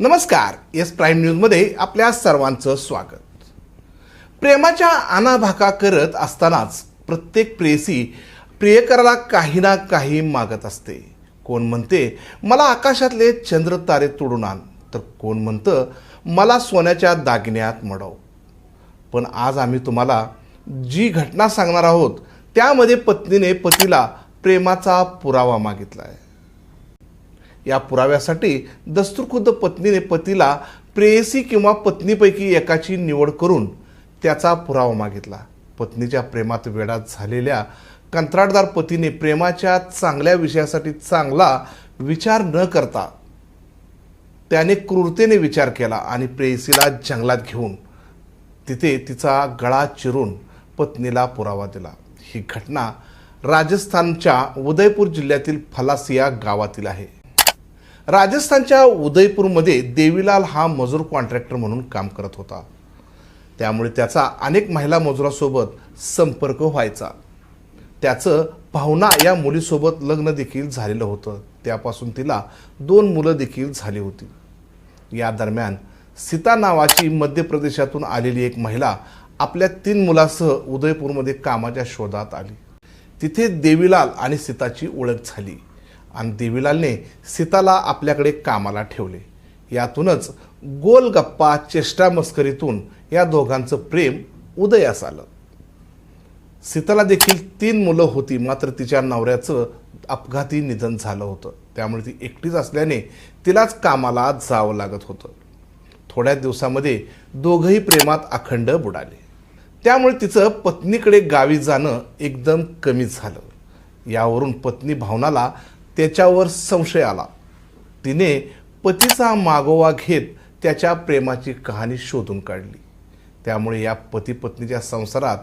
नमस्कार. Yes prime न्यूजमध्ये आपल्या सर्वांचं स्वागत. प्रेमाच्या आनाभाका करत असतानाच प्रत्येक प्रेयसी प्रियकराला काही ना काही मागत असते. कोण म्हणते मला आकाशातले चंद्र तारे तोडून आण. तर कोण म्हणतं मला सोन्याच्या दागिन्यात मडव. पण आज आम्ही तुम्हाला जी घटना सांगणार आहोत त्यामध्ये पत्नीने पतीला प्रेमाचा पुरावा मागितला आहे या पुराव्यासाठी दस्तुरखुद्द पत्नीने पतीला प्रेयसी किंवा पत्नीपैकी एकाची निवड करून त्याचा पुरावा मागितला. पत्नीच्या प्रेमात वेडात झालेल्या कंत्राटदार पतीने प्रेमाच्या चांगल्या विषयासाठी चांगला विचार न करता त्याने क्रूरतेने विचार केला आणि प्रेयसीला जंगलात घेऊन तिथे तिचा गळा चिरून पत्नीला पुरावा दिला. ही घटना राजस्थानच्या उदयपूर जिल्ह्यातील फलासिया गावातील आहे. राजस्थानच्या उदयपूरमध्ये देवीलाल हा मजूर कॉन्ट्रॅक्टर म्हणून काम करत होता. त्यामुळे त्याचा अनेक महिला मजुरासोबत संपर्क व्हायचा. त्याचं भावना या मुलीसोबत लग्न देखील झालेलं होतं. त्यापासून तिला दोन मुलं देखील झाली होती. या दरम्यान सीता नावाची मध्य प्रदेशातून आलेली एक महिला आपल्या तीन मुलासह उदयपूरमध्ये कामाच्या शोधात आली. तिथे देवीलाल आणि सीताची ओळख झाली. आणि देवीलालने सीताला आपल्याकडे कामाला ठेवले. यातूनच गोल गप्पा चेष्टा मस्करीतून या दोघांचं प्रेम उदयास आलं. सीताला देखील तीन मुलं होती मात्र तिच्या नवऱ्याचं अपघाती निधन झालं होतं. त्यामुळे ती एकटीच असल्याने तिलाच कामाला जावं लागत होतं. थोड्या दिवसामध्ये दोघंही प्रेमात अखंड बुडाले. त्यामुळे तिचं पत्नीकडे गावी जाणं एकदम कमी झालं. यावरून पत्नी भावनाला त्याच्यावर संशय आला. तिने पतीचा मागोवा घेत त्याच्या प्रेमाची कहाणी शोधून काढली. त्यामुळे या पती पत्नीच्या संसारात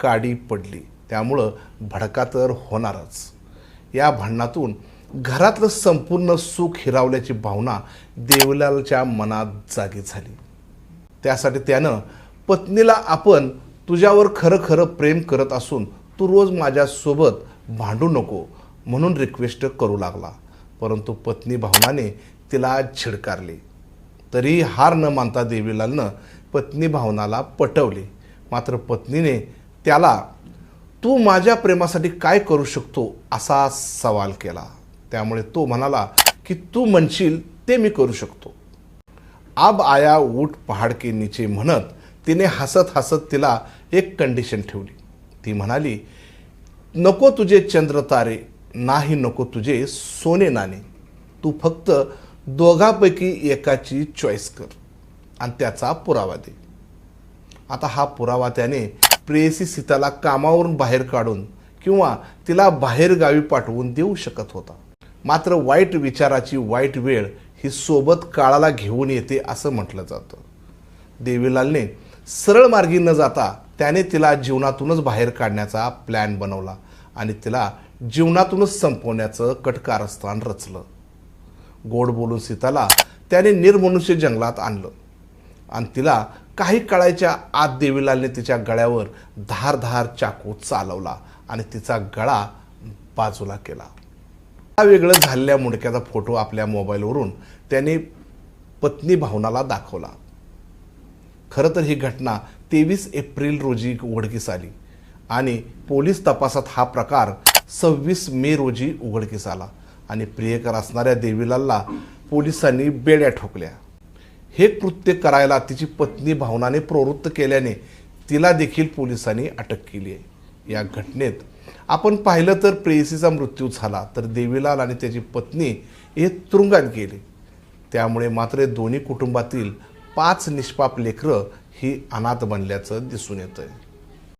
काडी पडली. त्यामुळं भडका तर होणारच. या भांडणातून घरातलं संपूर्ण सुख हिरावल्याची भावना देवलालच्या मनात जागी झाली. त्यासाठी त्यानं पत्नीला आपण तुझ्यावर खरं खरं प्रेम करत असून तू रोज माझ्यासोबत भांडू नको म्हणून रिक्वेस्ट करू लागला. परंतु पत्नी भावनाने तिला झिडकारली. तरी हार न मानता देवीलालनं पत्नी भावनाला पटवले. मात्र पत्नीने त्याला तू माझ्या प्रेमासाठी काय करू शकतो? असा सवाल केला. त्यामुळे तो म्हणाला की तू म्हणशील ते मी करू शकतो. आब आया ऊट पहाड के नीचे म्हणत तिने हसत हसत तिला एक कंडिशन ठेवली. ती म्हणाली नको तुझे चंद्र तारे नाही नको तुझे सोने नाणे. तू फक्त दोघांपैकी एकाची चॉईस कर आणि त्याचा पुरावा दे. आता हा पुरावा त्याने प्रेयसी सीताला कामावरून बाहेर काढून किंवा तिला बाहेर गावी पाठवून देऊ शकत होता. मात्र वाईट विचाराची वाईट वेळ ही सोबत काळाला घेऊन येते असं म्हटलं जातं. देवीलालने सरळ मार्गी न जाता त्याने तिला जीवनातूनच बाहेर काढण्याचा प्लॅन बनवला. आणि तिला जीवनातूनच संपवण्याचं कटकारस्थान रचलं. गोड बोलून सीताला त्याने निर्मनुष्य जंगलात आणलं. आणि तिला काही काळाच्या आत देवीलालने तिच्या गळ्यावर धारधार चाकू चालवला आणि तिचा गळा बाजूला केला. हा वेगळं झालेल्या मुंडक्याचा फोटो आपल्या मोबाईलवरून त्याने पत्नी भावनाला दाखवला. खरं तर ही घटना तेवीस एप्रिल रोजी उघडकीस आली. आणि पोलीस तपासात हा प्रकार सव्वीस मे रोजी उघडकीस आला. आणि प्रियकर असणाऱ्या देवीलालला पोलिसांनी बेड्या ठोकल्या. हे कृत्य करायला तिची पत्नी भावनाने प्रवृत्त केल्याने तिला देखील पोलिसांनी अटक केली आहे. या घटनेत आपण पाहिलं तर प्रेयसीचा मृत्यू झाला तर देवीलाल आणि त्याची पत्नी हे तुरुंगात गेले. त्यामुळे मात्र दोन्ही कुटुंबातील पाच निष्पाप लेकरं ही अनाथ बनल्याचं दिसून येतं